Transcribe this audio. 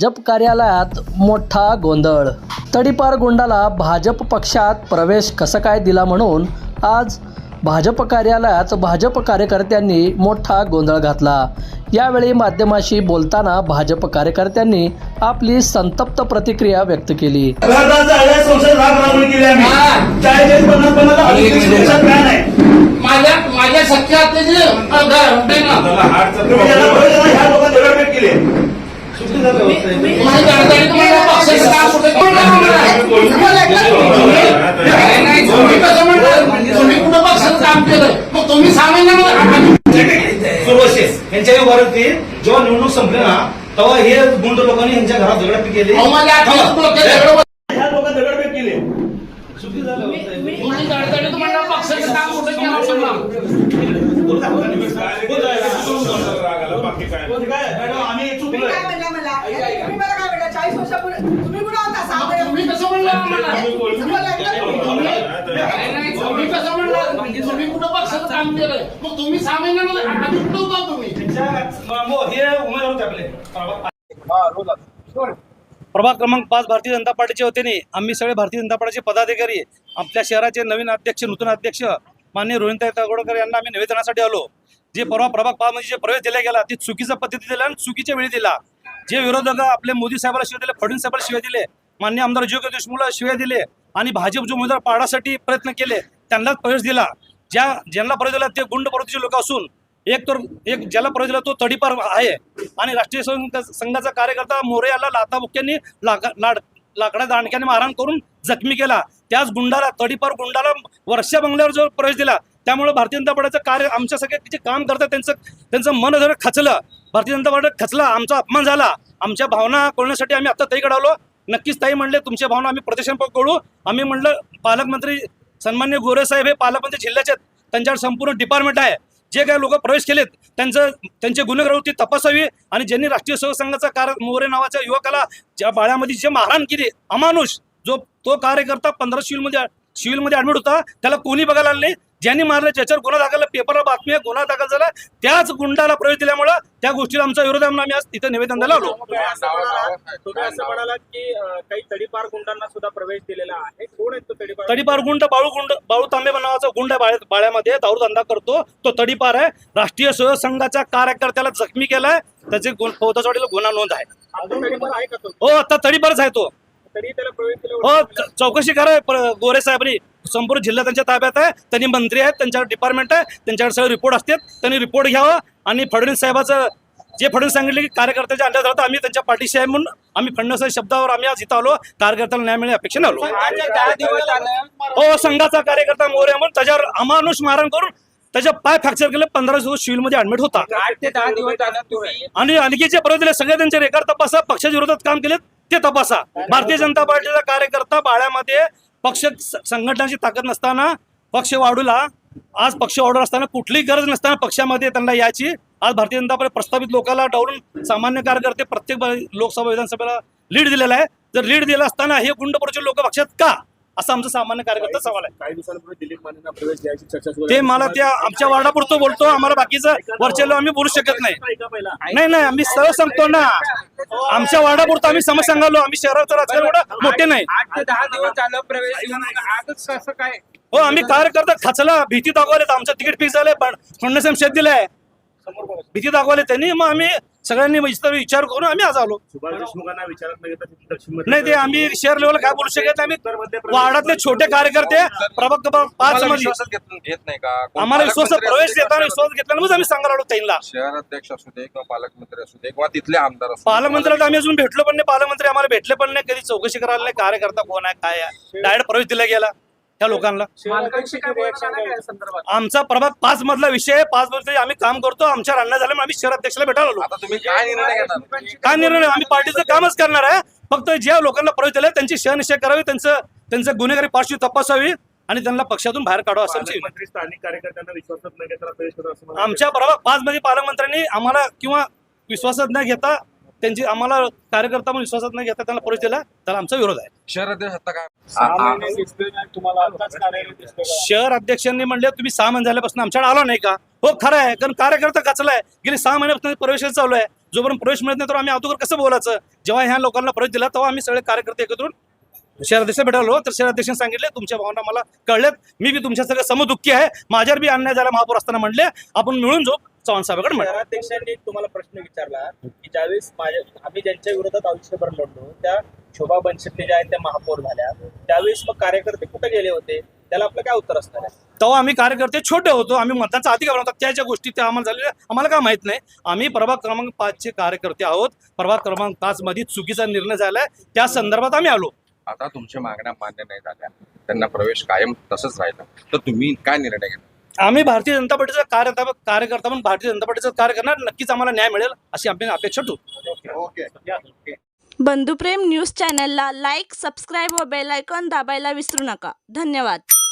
भाजप कार्यालयात मोठा गोंधळ. तडीपार गुंडाला भाजप पक्षात प्रवेश कसं काय दिला म्हणून आज भाजप कार्यालयात भाजप कार्यकर्त्यांनी मोठा गोंधळ घातला. यावेळी माध्यमाशी बोलताना भाजप कार्यकर्त्यांनी आपली संतप्त प्रतिक्रिया व्यक्त केली. माझ्या तुम्ही कुठे पक्षाचं काम केलं मग तुम्ही होती जेव्हा निवडणूक संपली ना तेव्हा हे गुंड लोकांनी यांच्या घरात दगडफेक केली. ह्या दगडफेक केली. दडदडीत म्हणला पक्षाचं काम कुठं केलं मग तुम्ही सहा महिन्यामध्ये आधी तुम्ही? हे उमेदवार होते आपले. प्रभाग क्रमांक पाच भारतीय जनता पार्टीच्या वतीने आम्ही सगळे भारतीय जनता पार्टीचे पदाधिकारी आपल्या शहराचे नवीन अध्यक्ष नूतन अध्यक्ष माननीय रोहिणताई तगोडकर यांना आम्ही निवेदनासाठी आलो. जे परवा प्रभाग पामध्ये जे प्रवेश दिला गेला ते चुकीच्या पद्धती दिला आणि चुकीच्या वेळी दिला. जे विरोधक आपले मोदी साहेबाला शिवाय दिले फडणवीस साहेबांना शिवाय दिले मान्य आमदार जोगे देशमुखला शिवाय दिले आणि भाजप जो उमेदवार पाडासाठी प्रयत्न केले त्यांनाच प्रवेश दिला. ज्या ज्यांना प्रवेश दिला ते गुंड प्रवृत्तीचे लोक असून एक तर एक ज्याला प्रवेश दिला तो तडीपार आहे. आणि राष्ट्रीय संघ- संघाचा कार्यकर्ता मोरे याला लाताबुक्यांनी लाड लाकडा दांडक्याने मारहाण करून जखमी केला. त्याच गुंडाला तडीपार गुंडाला वर्षा बंगल्यावर जो प्रवेश दिला त्यामुळे भारतीय जनता पार्टीचं कार्य आमच्या सगळे जे काम करतात त्यांचं त्यांचं मन जर खचलं. भारतीय जनता पार्टी खचला आमचा अपमान झाला. आमच्या भावना कळण्यासाठी आम्ही आता ताईकडे आलो नक्कीच ताई म्हणले तुमच्या भावना आम्ही प्रदर्शन कळू आम्ही म्हणलं पालकमंत्री सन्मान्य गोरे साहेब हे पालकमंत्री जिल्ह्याचे आहेत. त्यांच्यावर संपूर्ण डिपार्टमेंट आहे. जे काही लोक प्रवेश केलेत त्यांचं त्यांचे गुन्हेगार तपासावी आणि ज्यांनी राष्ट्रीय सहसंघाचा कार मोरे नावाच्या युवकाला ज्या बाळ्यामध्ये जे मारहाण केली अमानुष जो तो कार्यकर्ता पंधरा सिव्हिलमध्ये सिव्हिलमध्ये ॲडमिट होता त्याला कोणी बघायला आलं ज्यांनी मारलं ज्याच्यावर गुन्हा दाखल पेपरला बातमी आहे गुन्हा दाखल झाला त्याच गुंडाला प्रवेश दिल्यामुळं त्या गोष्टीला आमचा विरोध आहे आम्ही आज इथं निवेदन द्यायला आलो. तुम्ही असं म्हणालात की काही तडीपार गुंडांना सुद्धा प्रवेश दिलेला आहे. कोण आहेत तो तडीपार तडीपार गुंड बाळू गुंड बाळू तांबे नावाचा गुंड आहे बाळ्या- बाळ्यामध्ये दारू धंदा करतो तो तडीपार आहे. राष्ट्रीय स्वयं संघाच्या कार्यकर्त्याला जखमी केलाय त्याचे फौजदारवाडीला गुन्हा नोंद आहे. आहे हो आता तडीपारच आहे तो. तरी त्याला प्रवेश दिला हो चौकशी करा गोरे साहेबांनी. संपूर्ण जिल्हा त्यांच्या ताब्यात आहे. त्यांनी मंत्री आहेत त्यांच्यावर डिपार्टमेंट आहे त्यांच्याकडे सगळे रिपोर्ट असतात. त्यांनी रिपोर्ट घ्यावा आणि फडणवीस साहेबाचं जे फडणवीस सांगितले की कार्यकर्त्याच्या अंड्यात राहतं आम्ही त्यांच्या पाठीशी आहे म्हणून आम्ही फडणवीस शब्दावर आम्ही आज इथं आलो. कार्यकर्त्याला न्याय मिळणे अपेक्षेने आलो. हो संघाचा कार्यकर्ता मोरे म्हणून त्याच्यावर अमानुष मारण करून त्याच्या पाय फ्रॅक्चर केले. पंधरा दिवस सिव्हिलमध्ये ऍडमिट होता. आणि आणखी जे परत दिले सगळे त्यांचे रेकॉर्ड तपासा. पक्षाच्या विरोधात काम केले ते तपासा. भारतीय जनता पार्टीचा कार्यकर्ता बाळ्यामध्ये पक्ष संघटनाची ताकद नसताना पक्ष वाढूला. आज पक्ष वाढू असताना कुठलीही गरज नसताना पक्षामध्ये त्यांना याची आज भारतीय जनता पार्टी प्रस्तावित लोकांना डावलून सामान्य कार्यकर्ते प्रत्येक लोकसभा विधानसभेला लीड दिलेला आहे. जर लीड दिला असताना हे गुंडपुरचे लोक पक्षात का? असं आमचा सामान्य कार्यकर्ता सवाल आहे. काही दिवसांपूर्वी दिलीप मानेंना प्रवेश द्यायची चर्चा ते मला त्या आमच्या वार्डापुरतं बोलतो. आम्हाला बाकीचं वरचे आम्ही बोलू शकत नाही. नाही नाही आम्ही सरळ सांगतो ना. आमच्या वार्डापुरतं आम्ही समज सांगालो आम्ही शहराचं राजकारण एवढं मोठे नाही. आठ ते दहा दिवस झालं प्रवेश आजच कसं काय? हो आम्ही कार्यकर्ता खचला भीती दाखवले आमचं तिकीट फिक्स झालंय पण फडणवीस शेत दिलंय. भीती दाखवले त्यांनी मग आम्ही सगळ्यांनी विचार विचार करून आम्ही आज आलो. सुभाष देशमुखांना विचारत नाही तर दक्षिण नाही ते आम्ही शहर लेवल काय बोलू शकत आम्ही वार्डातले छोटे कार्यकर्ते प्रभाग क्रमांक पाच तुम्हाला मध्ये विश्वासात घेत घेत नाही का? कोण आम्हाला विश्वास पालकमंत्री प्रवेश असू दे, देताना विश्वास घेतला मग आम्ही सांगायला आलो त्यांना शहर अध्यक्ष असू दे किंवा पालकमंत्री असू दे किंवा तिथले आमदार असू दे. पालकमंत्र्याला आम्ही अजून भेटलो पण नाही. पालकमंत्री आम्हाला भेटले पण नाही. कधी चौकशी करायला नाही. कार्यकर्ता कोण आहे काय आहे? डायरेक्ट प्रवेश दिला गेला. त्या लोकांना. आमचा प्रभाग पाच मधला विषय आहे. पाच मधले आम्ही काम करतो. आमच्या रान्ना झालं म्हणून आम्ही शहर अध्यक्षाला भेटायला आलो. आता तुम्ही काय निर्णय आम्ही पार्टीचं कामच करणार आहे. फक्त ज्या लोकांना प्रवेश दिलाय त्यांची शहनिश्चय करावी त्यांचं त्यांचं गुन्हेगारी पार्श्वी तपासावी आणि त्यांना पक्षातून बाहेर काढावं असं आमच्या प्रभाग पाच मध्ये पालकमंत्र्यांनी आम्हाला किंवा विश्वासात न घेता त्यांची आम्हाला कार्यकर्ता म्हणून विश्वासात न घेता त्यांना प्रवेश दिला त्याला आमचा विरोध आहे. शहर अध्यक्ष आता काय? शहर अध्यक्षांनी म्हणले तुम्ही सहा महिने झाल्यापासून आमच्याकडे आलो नाही का? हो खरं आहे कारण कार्यकर्ता कचला आहे. गेली सहा महिन्यापासून प्रवेश चालू आहे. जोपर्यंत प्रवेश मिळत नाही तर आम्ही अगोदर कसं बोलायचं? जेव्हा ह्या लोकांना प्रवेश दिला तेव्हा आम्ही सगळे कार्यकर्ते एकत्र येऊन शहराध्यक्ष भेटालो तर शहराध्यक्षांनी सांगितले तुमच्या भावना मला कळल्यात. मी बी तुमच्या सगळं समदुःखी आहे. माझ्यावर बी अन्याय झाला महापौर असताना म्हणले. आपण मिळून जाऊ चव्हाण साहेबाकडे शहराध्यक्षांनी तुम्हाला प्रश्न विचारला की ज्यावेळेस माझ्या आम्ही ज्यांच्या विरोधात आयुष्यभर लढलो त्या शोभा बनशेट्टी ज्या आहेत त्या महापौर झाल्या. त्यावेळेस मग कार्यकर्ते कुठे गेले होते? त्याला आपलं काय उत्तर असणार आहे? तेव्हा आम्ही कार्यकर्ते छोटे होतो. आम्ही मतदानचा अधिकार होता. त्या ज्या गोष्टी त्या आम्हाला झालेल्या आम्हाला काय माहीत नाही. आम्ही प्रभाग क्रमांक पाचचे कार्यकर्ते आहोत. प्रभाग क्रमांक पाच मध्ये चुकीचा निर्णय झालाय. त्या संदर्भात आम्ही आलो. आता तुमच्या मागण्या मान्य नाही झाल्या. त्यांना प्रवेश कायम तसंच राहिला. तर तुम्ही काय निर्णय घेतला आम्ही भारतीय जनता पार्टीचा कार्य कार्यकर्ता म्हणून भारतीय जनता पार्टीचं कार्य करणार नक्कीच आम्हाला न्याय मिळेल अशी आम्ही अपेक्षा ठेवतो. बंधुप्रेम न्यूज चॅनलला लाईक सबस्क्राईब व बेल आयकॉन दाबायला विसरू नका. धन्यवाद.